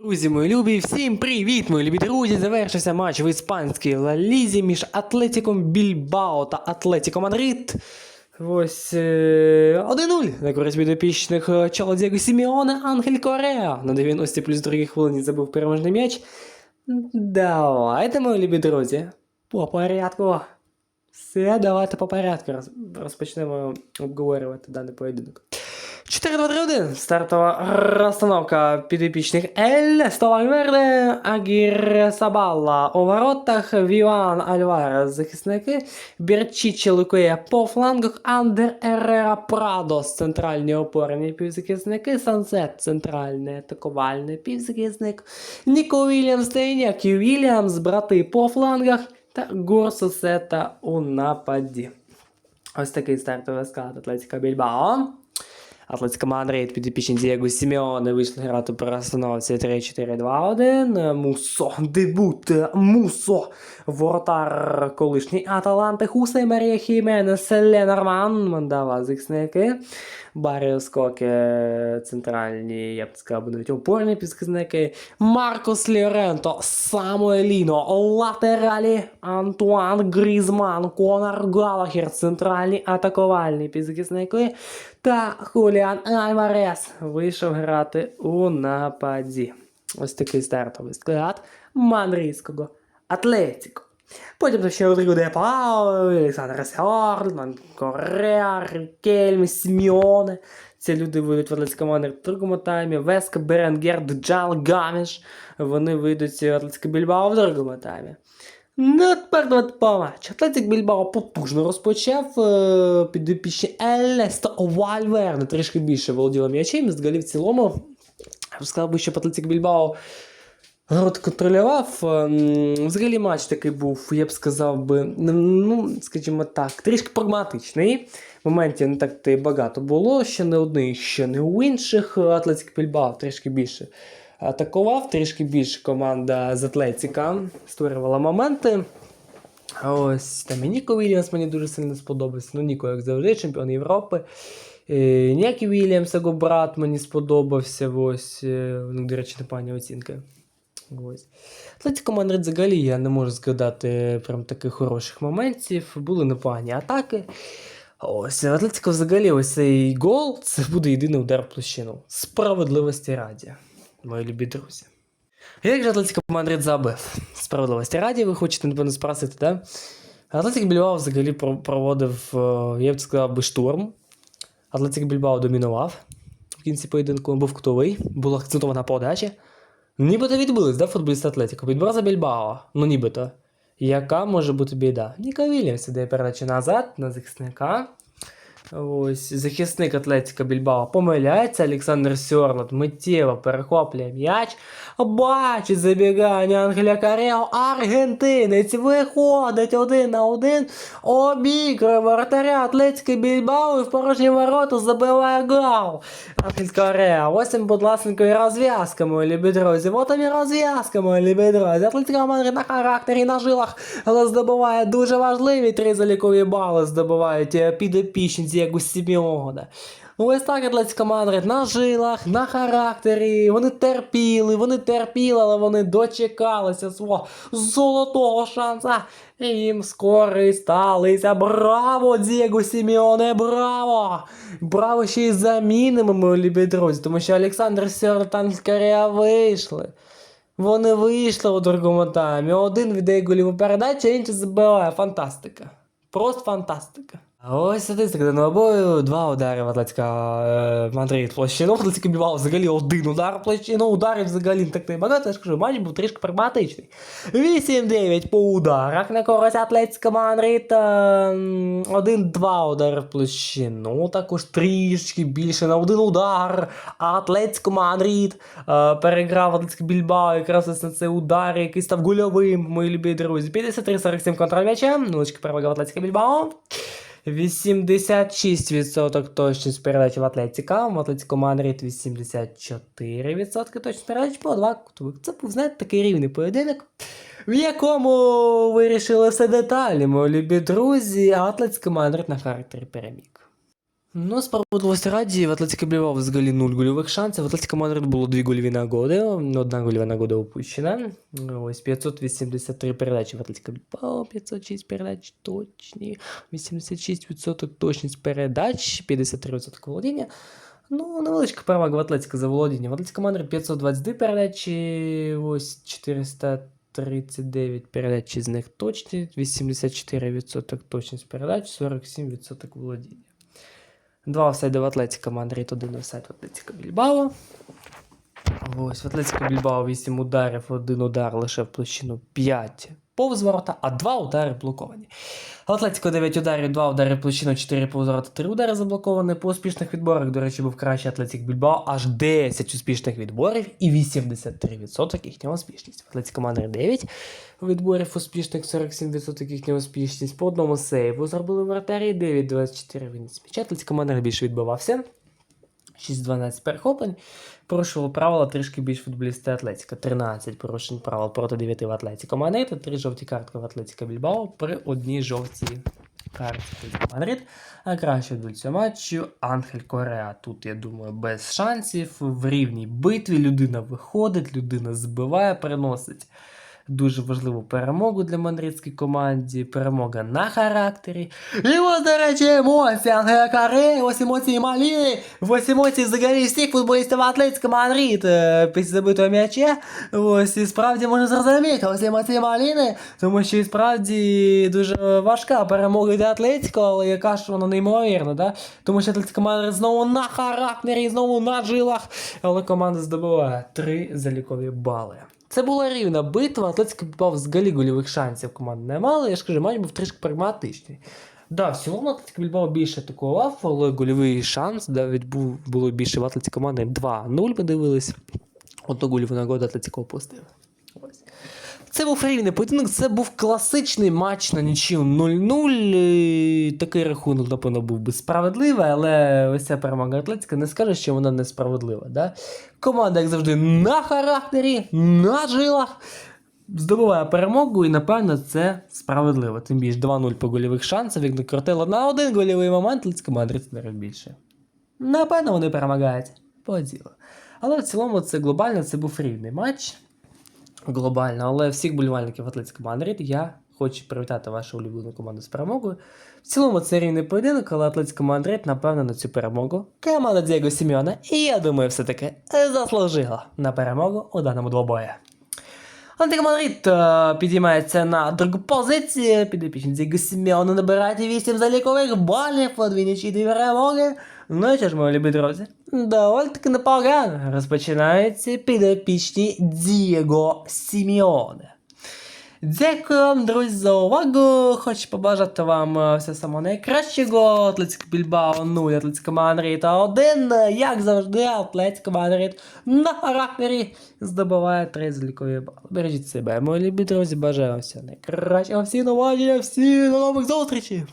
Друзі, мої любі, всім привіт, мої любі друзі! Завершився матч в іспанській Ла Лізі між Атлетіком Більбао та Атлетіко Мадрид. Ось е, 1-0 на користь підопічних е, Чоло Дієго Сіміоне Ангель Кореа. На 90 плюс 2 хвилині забив переможний м'яч. Давайте, мої любі друзі, по порядку. Все, давайте по порядку. Роз- Розпочнемо обговорювати даний поєдинок. 4-2-3-1. Стартова розстановка підопічних Ель, Стовальверде, Агір Сабалла у воротах, Віван Альварес захисники, Берчіче Лукує по флангах, Андер Ерера Прадос центральні опорні півзахисники, Сансет центральний атакувальний півзахисник, Ніко Вільямс та Інякі Вільямс, брати по флангах та Гурсусета у нападі. Ось такий стартовий склад Атлетика Більбао. Атлетика Мадрид підопічні Дієго Сімеоне вийшли грати по розстановці 3-4-2-1. Мусо, дебют, Мусо, воротар колишній Аталанти, Хусей Марія Хіменес, Ленорман, Мандава захисники. Баріо Скоке, центральні, я б сказав, будуть опорні підсказники. Маркос Ліоренто, Самуеліно, латералі, Антуан Грізман, Конор Галахер, центральні атакувальні підзахисники. Та Хуліан Альварес вийшов грати у нападі. Ось такий стартовий склад мадридського Атлетіко. Потім ще Родріго де Пао, Олександр Сьорлман, Кореа, Рікельм, Сіміоне. Ці люди вийдуть в Атлетському Мадрид в другому таймі. Веска, Беренгер, Джал, Гаміш. Вони вийдуть в Атлетське Більбао в другому таймі. Ну, тепер давайте по матчу. Атлетик Більбао потужно розпочав. е, Підопічні Елесто Вальверне трішки більше володіло м'ячем. Взагалі в цілому, я б сказав би, що Атлетик Більбао Рот контролював. ем, Взагалі матч такий був, я б сказав би, ну, скажімо так, трішки прагматичний. Моментів не так багато було, ще не одних, ще не у інших. Атлетик Більбао трішки більше атакував, трішки більше команда з Атлетіка створювала моменти. Ось там і Ніко Вільямс мені дуже сильно сподобався. Ну, Ніко, як завжди, чемпіон Європи. Е, Нікі Вільямс, його брат, мені сподобався. Ось, е, до речі, непогані оцінки. Ось. Атлетико Мадрид взагалі я не можу згадати прям таких хороших моментів. Були непогані атаки. Ось, Атлетико взагалі ось цей гол це буде єдиний удар в площину. Справедливості раді, мої любі друзі. Як же Атлетико Мадрид забив? Справедливості раді, ви хочете напевно спросити, да? Атлетик Більбао взагалі проводив, е, я б сказав, би штурм. Атлетик Більбао домінував в кінці поєдинку, був кутовий, була акцентована подача. Нібито відбились, да, футболіст Атлетіко? Відбор Більбао. Ну нібито. Яка може бути біда? Ніка Вільямс іде передача назад на захисника. Ось захисник Атлетика Більбао помиляється. Олександр Сьорлот миттєво перехоплює м'яч. Бачить забігання Ангеля Карео. Аргентинець виходить один на один. Обігрує воротаря Атлетики Більбао і в порожні ворота забиває гол. Ангель Карео. Ось їм, будь ласка, і розв'язка, мої любі друзі. Вот і розв'язка, мої любі друзі. Атлетика Мадрид на характері, на жилах, але здобуває дуже важливі три залікові бали. Здобувають е, підопічні Дієго Сімеона. Ось так Атлетика Мадрид на жилах, на характері. Вони терпіли, вони терпіли, але вони дочекалися свого золотого шанса. І їм скористалися. Браво, Дієго Сімеоне, браво! Браво ще й замінимо, мої любі друзі, тому що Олександр Сьортан вийшли. Вони вийшли у другому таймі. Один віддає голіву передачу, а інший забиває. Фантастика. Просто фантастика. А ось статистика даного бою. Два удари в Атлетика е, Мадрид площину. Атлетика Бівал взагалі один удар в площину. Ударів взагалі не так не. Я ж кажу, матч був трішки прагматичний. 8-9 по ударах на користь Атлетика Мадрид. е, м, Один-два удари в площину. Також трішки більше на один удар. Атлетико Мадрид е, переграв Атлетико Більбао якраз на цей удар, який став гольовим, мої любі друзі. 53-47 контроль м'яча. Нулочка перевага в Атлетико Більбао. 86% точність передач в Атлетіка, в Атлетіко Мадрид 84% точність передач по два кутових. Це був, знаєте, такий рівний поєдинок, в якому вирішили все деталі, мої любі друзі, а Атлетико Мадрид на характері переміг. Ну, справедливості раді, в Атлетико Більбао взагалі нуль гольових шансів. В Атлетико Мадрид було дві гольові нагоди, одна гольова нагода упущена. Ось 583 передачі в Атлетико Більбао, 506 передач точні, 86% точність передач, 53% володіння. Ну, невеличка перевага в Атлетико за володіння. В Атлетико Мадрид 522 передачі, ось 439 передач з них точні, 84% точність передач, 47% володіння. Два офсайди в Атлетіка Мадрид, один офсайд в Атлетіка Більбао. Ось в Атлетіка Більбао 8 ударів, один удар лише в площину 5 повз ворота, а 2 удари блоковані. В Атлетико 9 ударів, 2 удари в площину, 4 повз ворота, 3 удари заблоковані. По успішних відборах, до речі, був кращий Атлетик Більбао, аж 10 успішних відборів і 83% їхня успішність. В Атлетико Мадрид 9 відборів успішних, 47% їхня успішність. По одному сейву зробили вратарі, 9-24 виніс м'яча. Атлетико Мадрид більше відбивався. 6-12 перехоплень. Порушували правила трішки більш футболісти Атлетіка. 13 порушень правил проти 9 в Атлетіко Мадрид, та 3 жовті картки в Атлетіко Більбао при одній жовтій Атлетіко Мадрид. А краще до цього матчу Анхель Кореа. Тут, я думаю, без шансів. В рівній битві людина виходить, людина збиває, приносить дуже важливу перемогу для мадридської команді. Перемога на характері. І ось, до речі, емоції Ангела Каре, ось емоції Маліни, ось емоції взагалі всіх футболістів Атлетико Мадрид е, після забитого м'яча. Ось і справді можна зрозуміти, ось емоції Маліни, тому що і справді дуже важка перемога для Атлетико, але яка ж вона неймовірна, да? тому що Атлетико Мадрид знову на характері, знову на жилах, але команда здобуває три залікові бали. Це була рівна битва, Атлетський попав з гольових шансів команди не мали. Я ж кажу, матч був трішки прагматичний. Да, в цілому Атлетико Більбао більше атакував, але гольовий шанс навіть був, було більше в Атлетико команди 2-0 ми дивились. Одну гольову нагоду Атлетико опустив. Це був рівний поєдинок, це був класичний матч на нічию 0-0. Такий рахунок, напевно, був би справедливий, але ось ця перемога Атлетика не скаже, що вона несправедлива. Да? Команда, як завжди, на характері, на жилах. Здобуває перемогу, і напевно це справедливо. Тим більше 2-0 по гольових шансах, як накрутило на один гольовий момент, Атлетико Мадрид не більше. Напевно, вони перемагають по ділу. Але в цілому це глобально це був рівний матч глобально, але всіх болівальників Атлетико Мадрид я хочу привітати вашу улюблену команду з перемогою. В цілому це рівний поєдинок, але Атлетико Мадрид, напевно, на цю перемогу. Команда Дієго Сімеона, і я думаю, все-таки заслужила на перемогу у даному двобої. Атлетико Мадрид е, підіймається на другу позицію. Підопічниці Дієго набирають 8 залікових балів, подвійничі дві дві перемоги. Ну і що ж, мої любі друзі, доволі таки непогано розпочинаються підопічні Дієго Сімеоне. Дякую вам, друзі, за увагу. Хочу побажати вам е, все саме найкращого. Атлетико Більбао 0, Атлетико Мадрид 1. Як завжди, Атлетико Мадрид на характері здобуває 3 залікові бали. Бережіть себе, мої любі друзі, бажаю вам всього найкращого. Всі новачення, всі до нових зустрічей!